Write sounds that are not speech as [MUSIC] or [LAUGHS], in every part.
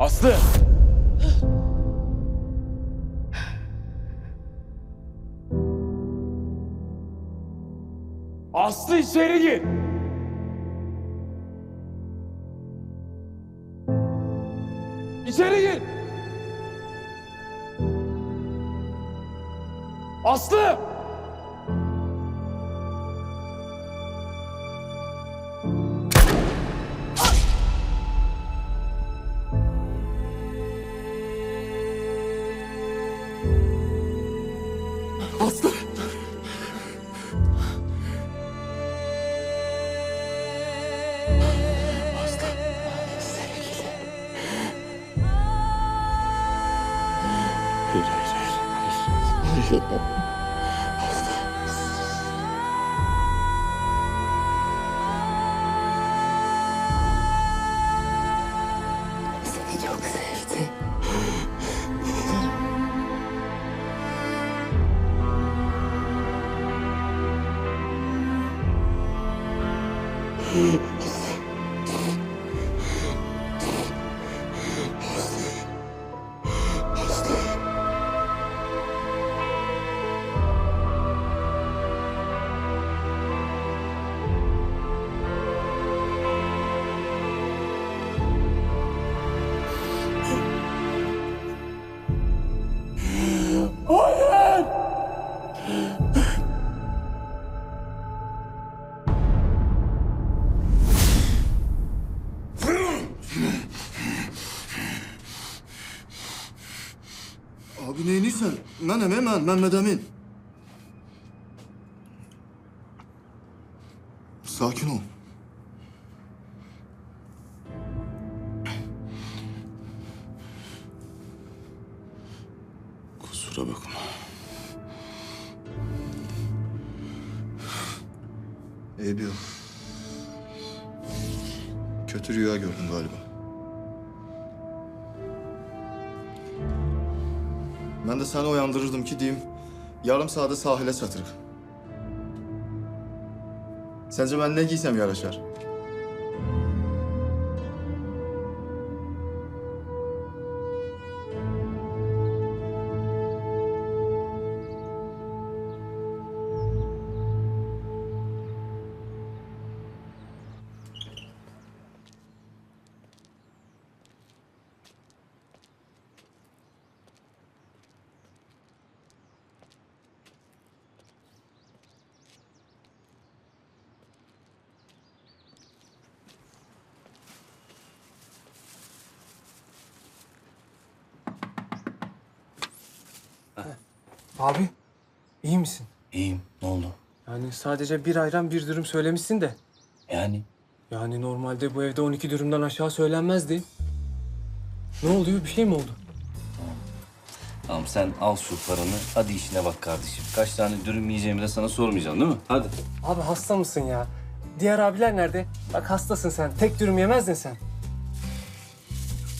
Aslı! Aslı içeri gir! İçeri gir! Aslı! Aslı! just Abi neyiniysen? Menem hemen Mehmet Emin. Sakin ol. Yarım saate sahile çatırıq. Sence ben ne giysem yaraşar? Abi iyi misin? İyiyim. Ne oldu? Yani sadece bir ayran bir dürüm söylemişsin de. Yani Yani normalde bu evde 12 dürümden aşağı söylenmezdi. Ne oluyor? Bir şey mi oldu? tamam sen al şu paranı. Hadi işine bak kardeşim. Kaç tane dürüm yiyeceğimi de sana sormayacağım değil mi? Hadi. Abi hasta mısın ya? Diğer abiler nerede? Bak hastasın sen. Tek dürüm yemezdin sen.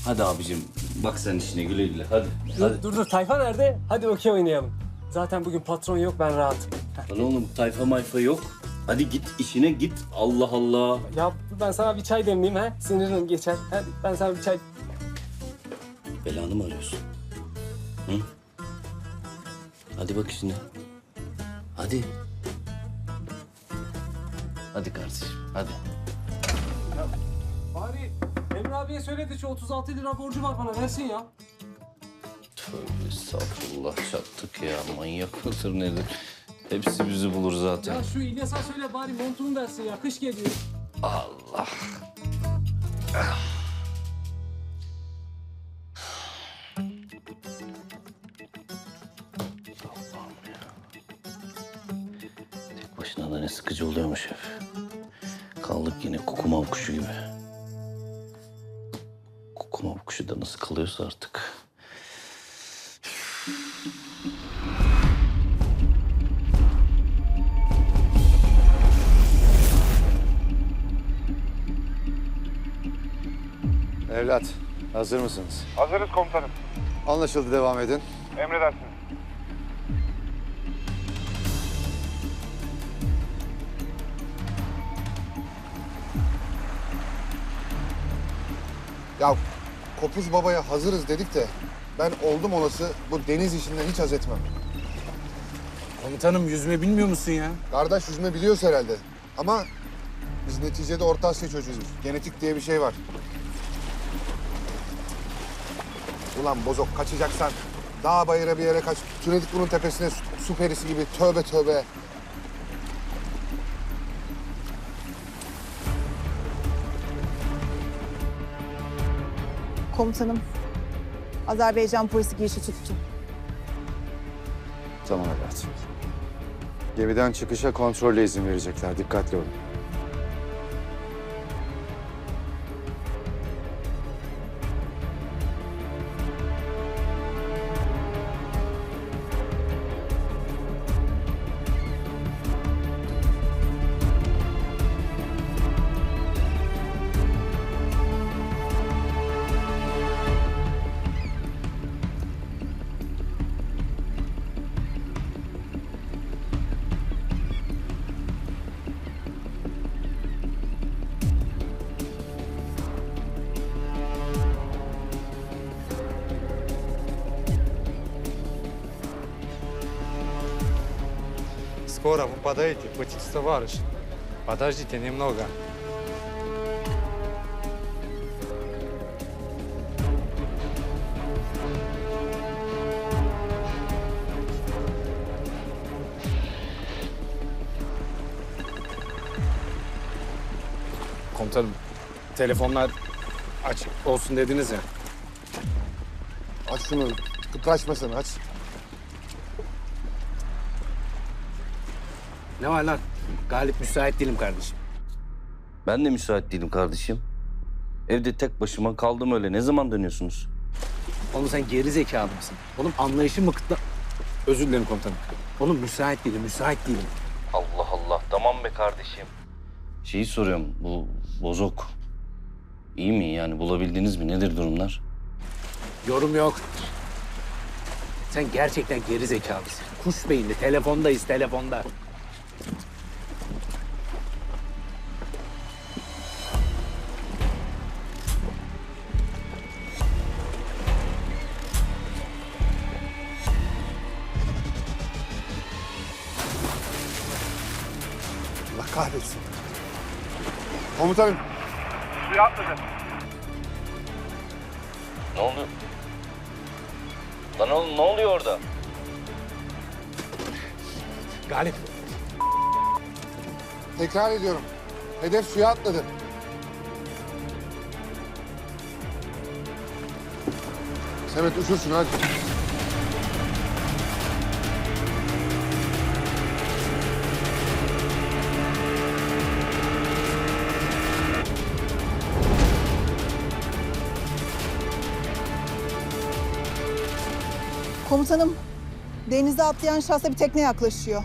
Hadi abicim. Bak sen işine güle güle. Hadi. Hadi. Dur dur Tayfa nerede? Hadi okey oynayalım. Zaten bugün patron yok ben rahatım. Lan oğlum tayfa mayfa yok. Hadi git işine git. Allah Allah. Ya dur ben sana bir çay demleyeyim ha. Sinirin geçer. Hadi ben sana bir çay... Belanı mı arıyorsun? Hı? Hadi bak işine. Hadi. Hadi kardeşim. Hadi. Abiye söyle de şu 36 lira borcu var bana versin ya. Tövbe estağfurullah çattık ya. Manyak mıdır nedir? Hepsi bizi bulur zaten. Ya şu İlyas'a söyle bari montunu versin ya. Kış geliyor. Allah. Allah'ım ya. Tek başına da ne sıkıcı oluyormuş hep. Kaldık yine kukumav kuşu gibi. Kukumav kuşu da nasıl kalıyorsa artık. Evlat, hazır mısınız? Hazırız komutanım. Anlaşıldı, devam edin. Emredersiniz. Ya Kopuz Baba'ya hazırız dedik de ben oldum olası bu deniz işinden hiç haz etmem. Komutanım yüzme bilmiyor musun ya? Kardeş yüzme biliyoruz herhalde. Ama biz neticede Orta Asya çocuğuyuz. Genetik diye bir şey var. Ulan bozok kaçacaksan dağ bayıra bir yere kaç. Türedik bunun tepesine su, su perisi gibi. Tövbe tövbe. Komutanım, Azerbaycan polisi girişi tuttu. Tamam evlat. Gemiden çıkışa kontrolle izin verecekler. Dikkatli olun. Скоро вы подаете, платите товарищ. Подождите немного. Komutanım telefonlar açık olsun dediniz ya. Aç şunu. Kıpraşmasın aç. Ne var lan? Galip müsait değilim kardeşim. Ben de müsait değilim kardeşim. Evde tek başıma kaldım öyle. Ne zaman dönüyorsunuz? Oğlum sen geri zekalı mısın? Oğlum anlayışın mı kıtla... Özür dilerim komutanım. Oğlum müsait değilim, müsait değilim. Allah Allah. Tamam be kardeşim. Şeyi soruyorum. Bu bozok iyi mi yani? Bulabildiniz mi? Nedir durumlar? Yorum yok. Sen gerçekten geri zekalısın. Kuş beyinli, telefondayız, telefonda. Kahretsin. Komutanım. Ne oluyor? Lan oğlum ne oluyor orada? Galip, Tekrar ediyorum. Hedef suya atladı. Semet uçur şunu hadi. Komutanım, denize atlayan şahsa bir tekne yaklaşıyor.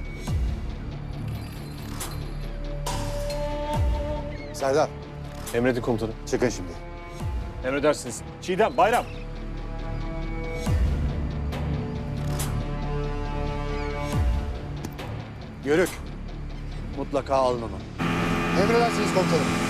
Serdar Emredin komutanım. çıkın şimdi. Emredersiniz. Çiğdem, Bayram. Yörük. Mutlaka alın onu. Emredersiniz komutanım.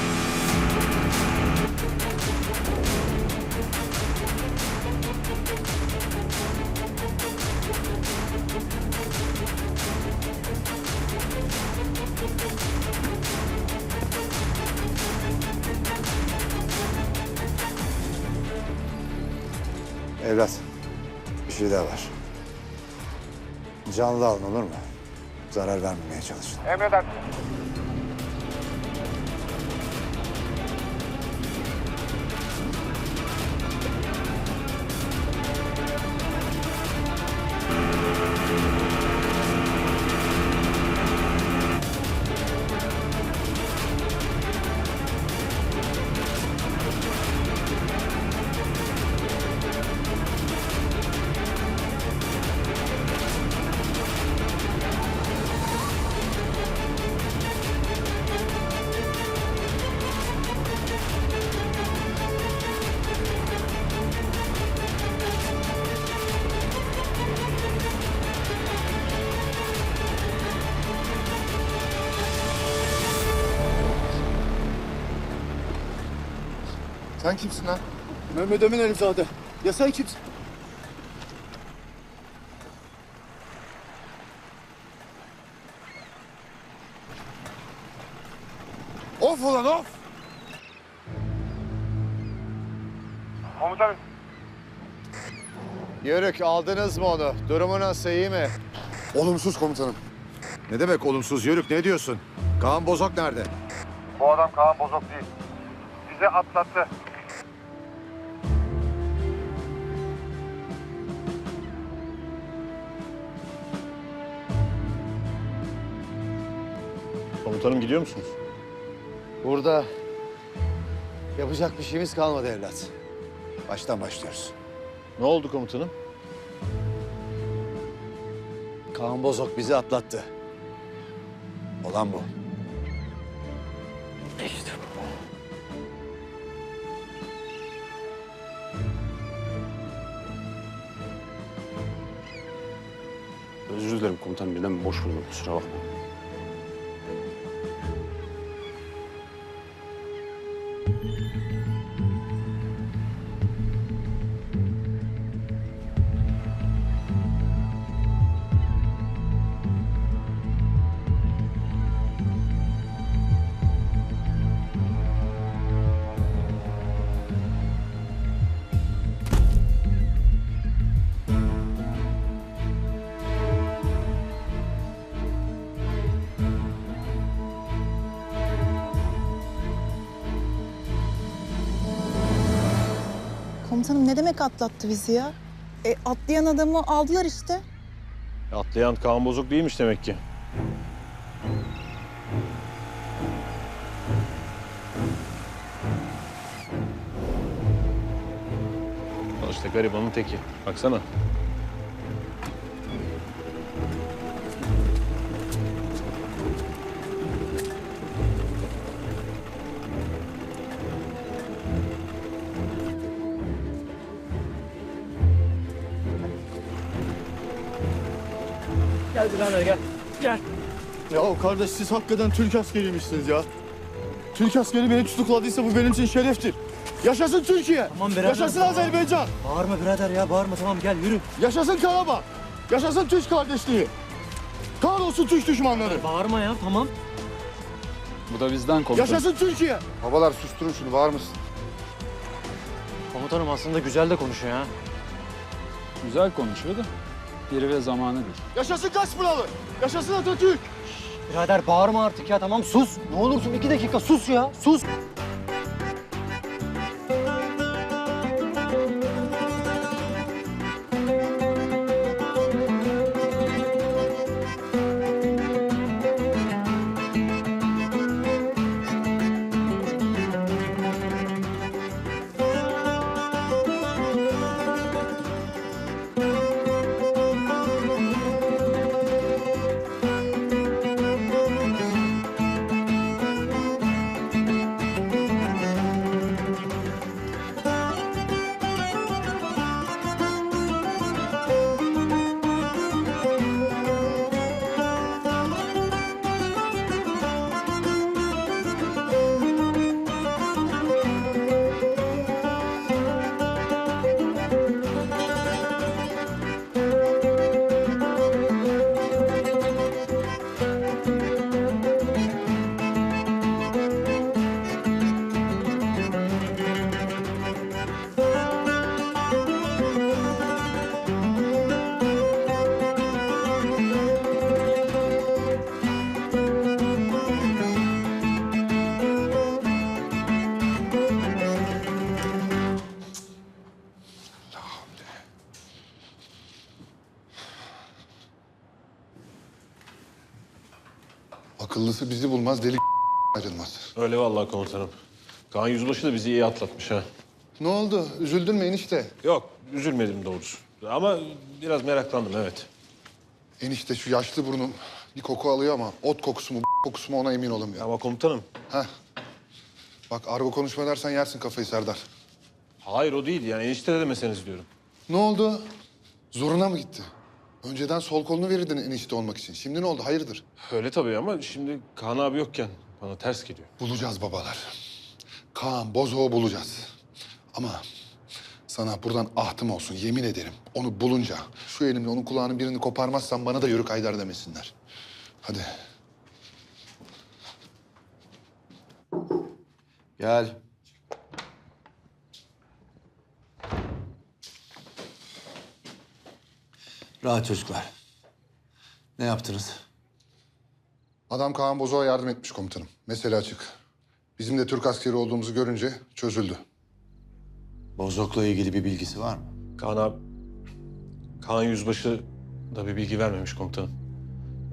Şey daha var. Canlı alın olur mu? Zarar vermemeye çalışın. Sen kimsin lan? Mehmet Emin Elimzade. Ya sen kimsin? Of ulan of! Komutanım. Yörük aldınız mı onu? Durumu nasıl iyi mi? Olumsuz komutanım. Ne demek olumsuz Yörük ne diyorsun? Kaan Bozok nerede? Bu adam Kaan Bozok değil. Bizi atlattı. Komutanım gidiyor musunuz? Burada yapacak bir şeyimiz kalmadı evlat. Baştan başlıyoruz. Ne oldu komutanım? Kaan Bozok bizi atlattı. Olan bu. Özür dilerim komutanım birden boş vurdum kusura Komutanım ne demek atlattı bizi ya? E, atlayan adamı aldılar işte. Atlayan Kaan Bozok değilmiş demek ki. Al işte garibanın teki. Baksana. Birader gel. Gel. Ya kardeş siz hakikaten Türk askeriymişsiniz ya. Türk askeri beni tutukladıysa bu benim için şereftir. Yaşasın Türkiye. Tamam birader, Yaşasın tamam. Azerbaycan. Bağırma birader ya bağırma tamam gel yürü. Yaşasın Karabağ. Yaşasın Türk kardeşliği. Kahrolsun Türk düşmanları. Bağırma ya tamam. Bu da bizden komutanım. Yaşasın Türkiye. Babalar susturun şunu var mısın? Komutanım aslında güzel de konuşuyor ha. Güzel konuşuyor da yeri ve zamanı değil. Yaşasın Kaspıralı. Yaşasın Atatürk. Birader bağırma artık ya tamam sus. Ne olursun iki dakika sus ya sus. Akıllısı bizi bulmaz, deli [LAUGHS] ayrılmaz. Öyle vallahi komutanım. Kaan Yüzbaşı da bizi iyi atlatmış ha. Ne oldu? Üzüldün mü enişte? Yok, üzülmedim doğrusu. Ama biraz meraklandım evet. Enişte şu yaşlı burnum bir koku alıyor ama ot kokusu mu, [LAUGHS] kokusu mu ona emin olamıyorum. Ama komutanım, Heh. Bak argo konuşma dersen yersin kafayı Serdar. hayır o değil yani enişte de demeseniz diyorum. Ne oldu? Zoruna mı gitti? Önceden sol kolunu verirdin enişte olmak için. Şimdi ne oldu? Hayırdır? Öyle tabii ama şimdi Kaan abi yokken bana ters geliyor. Bulacağız babalar. Kaan, Bozoğu bulacağız. Ama Sana buradan ahtım olsun yemin ederim. Onu bulunca şu elimle onun kulağının birini koparmazsam bana da yörük Haydar demesinler. Hadi. Gel. Rahat çocuklar. Ne yaptınız? Adam Kaan Bozok'a yardım etmiş komutanım. Mesele açık. Bizim de Türk askeri olduğumuzu görünce çözüldü. Bozok'la ilgili bir bilgisi var mı? Kaan abi... Kaan Yüzbaşı da bir bilgi vermemiş komutanım.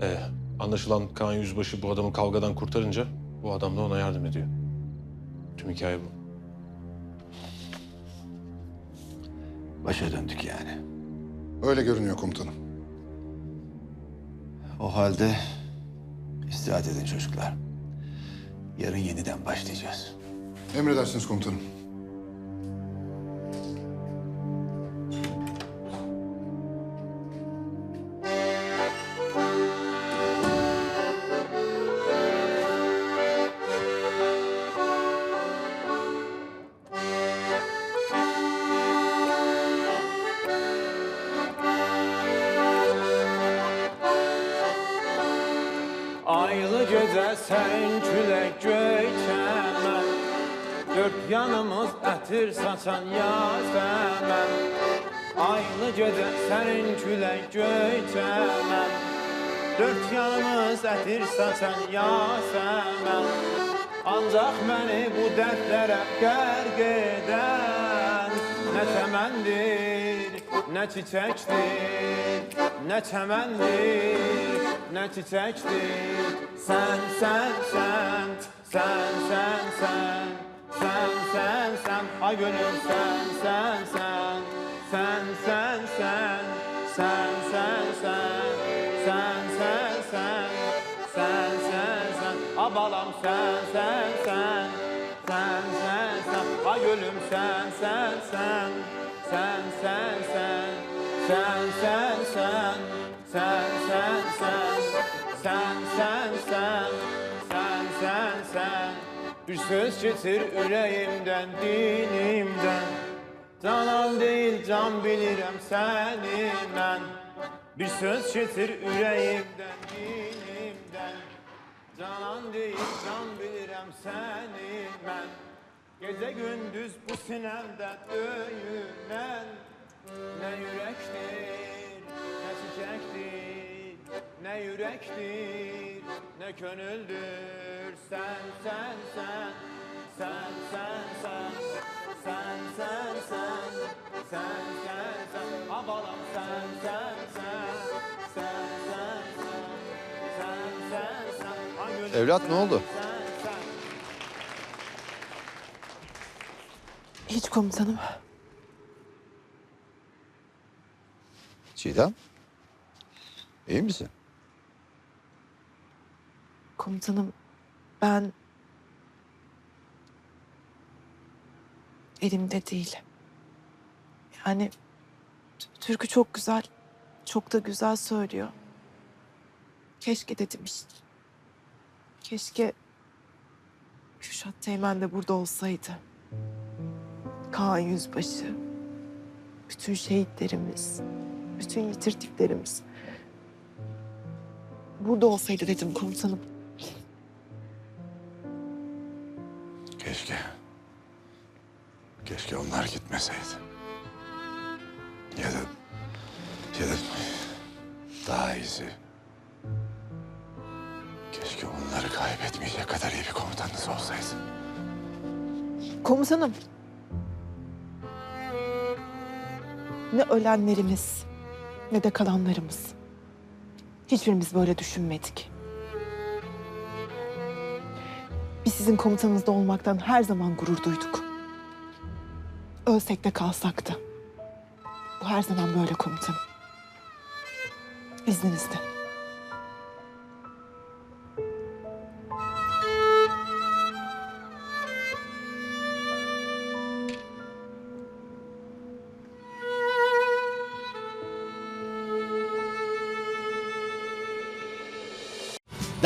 Ee, anlaşılan Kaan Yüzbaşı bu adamı kavgadan kurtarınca bu adam da ona yardım ediyor. Tüm hikaye bu. Başa döndük yani. Öyle görünüyor komutanım. O halde istirahat edin çocuklar. Yarın yeniden başlayacağız. Emredersiniz komutanım. Sərin külək göyçəmən Dörd yanımız ətir saçan yasəmən Aylı gecə sərin külək göyçəmən Dörd yanımız ətir saçan yasəmən Ancaq məni bu dərdlərə qərq edən Nə çəməndir, nə çiçəkdir, nə çəməndir, nə çiçəkdir. Sən, sən, sən, sən, sən, sən, sən, sən, sən, ay gönül sən, sən, sən, sən, sən, sən, sən, sən, sən, sən, sən, sən, sən, sən, sən, a balam sən, sən, sən, sən, sən, sən, ay sən, sən, sən, sən, sən, sən, sən, sən, sən, sən, sən, sən, sən, sən, sən, sən, bir söz çıtır yüreğimden, dilimden Tanam değil can bilirem seni ben. Bir söz çıtır yüreğimden, dilimden Canan değil can bilirem seni ben. Gece gündüz bu sinemde döyünen Ne yürektir ne çiçektir. Nə ürəkdir, nə könüldür Sən, sən, sən, sən, sən, sən Sən, sən, sən, sən, sən, sən Ha balam sən, sən, sən Sən, sən, sən, ha gülüm Evlat ne oldu? sen, sen. Hiç komutanım. Çiğdem. İyi misin? Komutanım ben elimde değil. Yani türkü çok güzel. Çok da güzel söylüyor. Keşke dedim işte. Keşke Kürşat Teğmen de burada olsaydı. Kaan Yüzbaşı. Bütün şehitlerimiz. Bütün yitirdiklerimiz. Burada olsaydı dedim komutanım. Keşke. Keşke onlar gitmeseydi. Ya da... Ya da... Daha iyisi. Keşke onları kaybetmeyecek kadar iyi bir komutanınız olsaydı. Komutanım. Ne ölenlerimiz ne de kalanlarımız. Hiçbirimiz böyle düşünmedik. Biz sizin komutanınızda olmaktan her zaman gurur duyduk. Ölsek de kalsak da. Bu her zaman böyle komutanım. İzninizle.